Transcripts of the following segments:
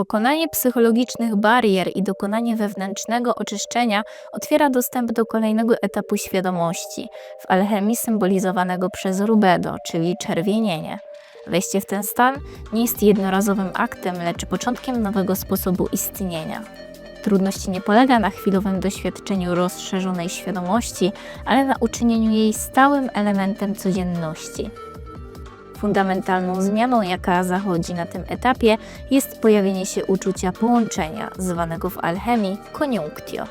Pokonanie psychologicznych barier i dokonanie wewnętrznego oczyszczenia otwiera dostęp do kolejnego etapu świadomości, w alchemii symbolizowanego przez rubedo, czyli czerwienienie. Wejście w ten stan nie jest jednorazowym aktem, lecz początkiem nowego sposobu istnienia. Trudność nie polega na chwilowym doświadczeniu rozszerzonej świadomości, ale na uczynieniu jej stałym elementem codzienności. Fundamentalną zmianą, jaka zachodzi na tym etapie, jest pojawienie się uczucia połączenia, zwanego w alchemii koniunktio.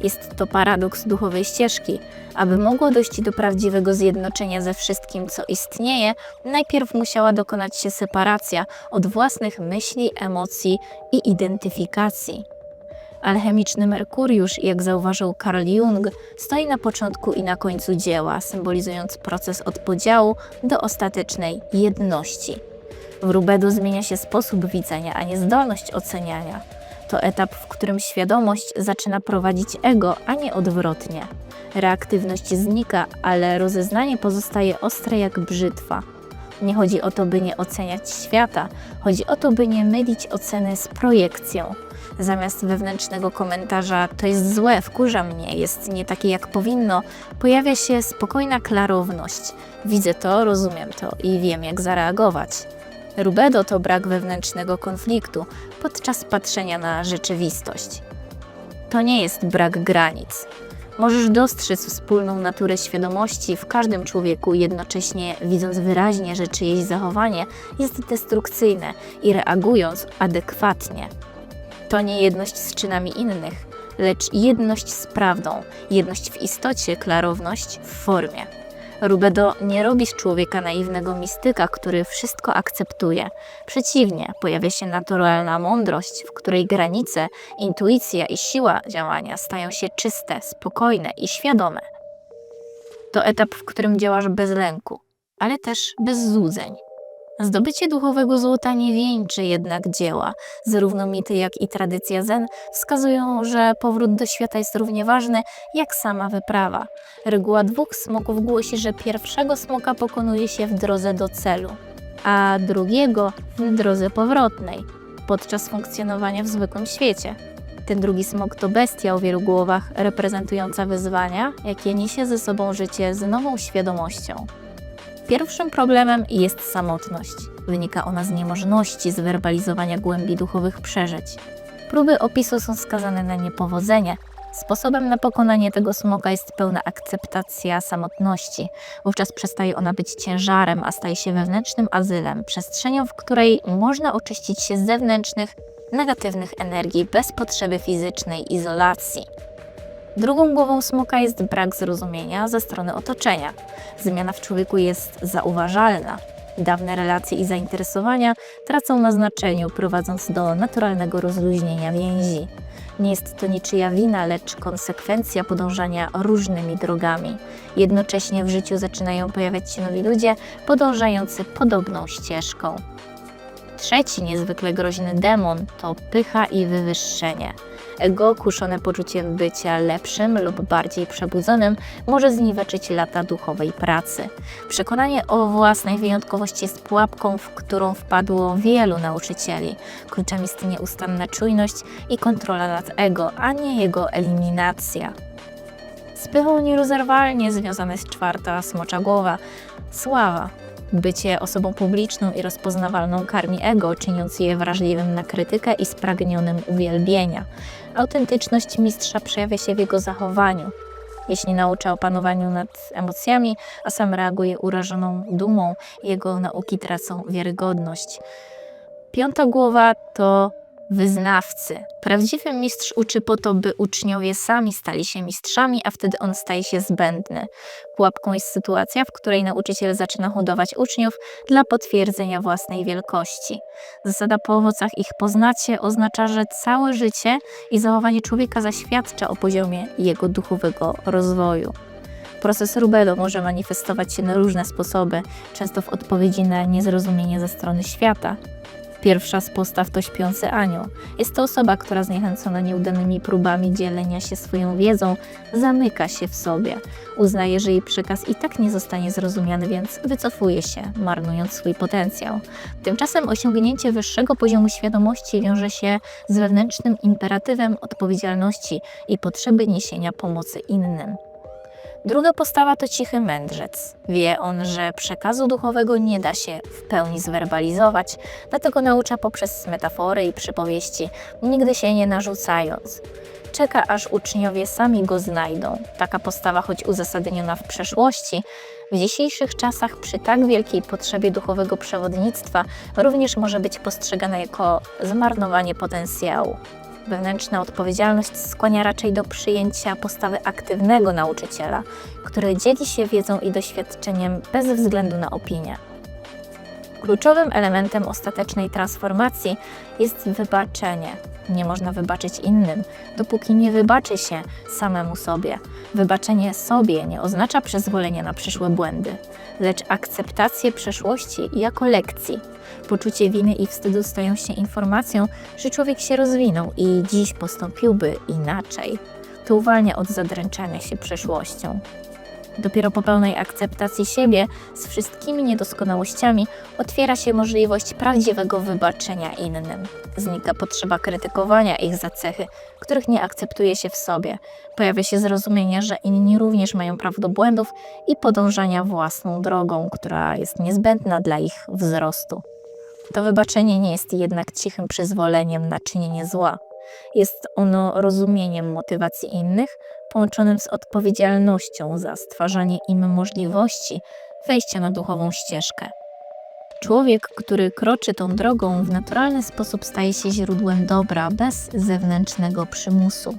Jest to paradoks duchowej ścieżki. Aby mogło dojść do prawdziwego zjednoczenia ze wszystkim, co istnieje, najpierw musiała dokonać się separacja od własnych myśli, emocji i identyfikacji. Alchemiczny Merkuriusz, jak zauważył Carl Jung, stoi na początku i na końcu dzieła, symbolizując proces od podziału do ostatecznej jedności. W Rubedo zmienia się sposób widzenia, a nie zdolność oceniania. To etap, w którym świadomość zaczyna prowadzić ego, a nie odwrotnie. Reaktywność znika, ale rozeznanie pozostaje ostre jak brzytwa. Nie chodzi o to, by nie oceniać świata, chodzi o to, by nie mylić oceny z projekcją. Zamiast wewnętrznego komentarza to jest złe, wkurza mnie, jest nie takie jak powinno, pojawia się spokojna klarowność. Widzę to, rozumiem to i wiem jak zareagować. Rubedo to brak wewnętrznego konfliktu podczas patrzenia na rzeczywistość. To nie jest brak granic. Możesz dostrzec wspólną naturę świadomości w każdym człowieku, jednocześnie widząc wyraźnie, że czyjeś zachowanie jest destrukcyjne i reagując adekwatnie. To nie jedność z czynami innych, lecz jedność z prawdą, jedność w istocie, klarowność w formie. Rubedo nie robi z człowieka naiwnego mistyka, który wszystko akceptuje. Przeciwnie, pojawia się naturalna mądrość, w której granice, intuicja i siła działania stają się czyste, spokojne i świadome. To etap, w którym działasz bez lęku, ale też bez złudzeń. Zdobycie duchowego złota nie wieńczy jednak dzieła. Zarówno mity, jak i tradycja zen wskazują, że powrót do świata jest równie ważny jak sama wyprawa. Reguła dwóch smoków głosi, że pierwszego smoka pokonuje się w drodze do celu, a drugiego w drodze powrotnej, podczas funkcjonowania w zwykłym świecie. Ten drugi smok to bestia o wielu głowach, reprezentująca wyzwania, jakie niesie ze sobą życie z nową świadomością. Pierwszym problemem jest samotność. Wynika ona z niemożności zwerbalizowania głębi duchowych przeżyć. Próby opisu są skazane na niepowodzenie. Sposobem na pokonanie tego smoka jest pełna akceptacja samotności. Wówczas przestaje ona być ciężarem, a staje się wewnętrznym azylem, przestrzenią, w której można oczyścić się z zewnętrznych, negatywnych energii bez potrzeby fizycznej izolacji. Drugą głową smoka jest brak zrozumienia ze strony otoczenia. Zmiana w człowieku jest zauważalna. Dawne relacje i zainteresowania tracą na znaczeniu, prowadząc do naturalnego rozluźnienia więzi. Nie jest to niczyja wina, lecz konsekwencja podążania różnymi drogami. Jednocześnie w życiu zaczynają pojawiać się nowi ludzie podążający podobną ścieżką. Trzeci niezwykle groźny demon to pycha i wywyższenie. Ego, kuszone poczuciem bycia lepszym lub bardziej przebudzonym, może zniweczyć lata duchowej pracy. Przekonanie o własnej wyjątkowości jest pułapką, w którą wpadło wielu nauczycieli. Kluczem jest nieustanna czujność i kontrola nad ego, a nie jego eliminacja. Z pychą nierozerwalnie związana jest czwarta smocza głowa sława. Bycie osobą publiczną i rozpoznawalną karmi ego, czyniąc je wrażliwym na krytykę i spragnionym uwielbienia. Autentyczność mistrza przejawia się w jego zachowaniu. Jeśli naucza o panowaniu nad emocjami, a sam reaguje urażoną dumą, jego nauki tracą wiarygodność. Piąta głowa to wyznawcy. Prawdziwy mistrz uczy po to, by uczniowie sami stali się mistrzami, a wtedy on staje się zbędny. Pułapką jest sytuacja, w której nauczyciel zaczyna hodować uczniów dla potwierdzenia własnej wielkości. Zasada po owocach ich poznacie oznacza, że całe życie i zachowanie człowieka zaświadcza o poziomie jego duchowego rozwoju. Proces Rubedo może manifestować się na różne sposoby, często w odpowiedzi na niezrozumienie ze strony świata, Pierwsza z postaw to śpiący anioł. Jest to osoba, która zniechęcona nieudanymi próbami dzielenia się swoją wiedzą, zamyka się w sobie. Uznaje, że jej przekaz i tak nie zostanie zrozumiany, więc wycofuje się, marnując swój potencjał. Tymczasem osiągnięcie wyższego poziomu świadomości wiąże się z wewnętrznym imperatywem odpowiedzialności i potrzeby niesienia pomocy innym. Druga postawa to cichy mędrzec. Wie on, że przekazu duchowego nie da się w pełni zwerbalizować, dlatego naucza poprzez metafory i przypowieści, nigdy się nie narzucając. Czeka, aż uczniowie sami go znajdą. Taka postawa, choć uzasadniona w przeszłości, w dzisiejszych czasach przy tak wielkiej potrzebie duchowego przewodnictwa również może być postrzegana jako zmarnowanie potencjału. Wewnętrzna odpowiedzialność skłania raczej do przyjęcia postawy aktywnego nauczyciela, który dzieli się wiedzą i doświadczeniem bez względu na opinię. Kluczowym elementem ostatecznej transformacji jest wybaczenie. Nie można wybaczyć innym, dopóki nie wybaczy się samemu sobie. Wybaczenie sobie nie oznacza przyzwolenia na przyszłe błędy, lecz akceptację przeszłości jako lekcji. Poczucie winy i wstydu stają się informacją, że człowiek się rozwinął i dziś postąpiłby inaczej. To uwalnia od zadręczania się przeszłością. Dopiero po pełnej akceptacji siebie z wszystkimi niedoskonałościami otwiera się możliwość prawdziwego wybaczenia innym. Znika potrzeba krytykowania ich za cechy, których nie akceptuje się w sobie. Pojawia się zrozumienie, że inni również mają prawo do błędów i podążania własną drogą, która jest niezbędna dla ich wzrostu. To wybaczenie nie jest jednak cichym przyzwoleniem na czynienie zła. Jest ono rozumieniem motywacji innych, połączonym z odpowiedzialnością za stwarzanie im możliwości wejścia na duchową ścieżkę. Człowiek, który kroczy tą drogą, w naturalny sposób staje się źródłem dobra bez zewnętrznego przymusu.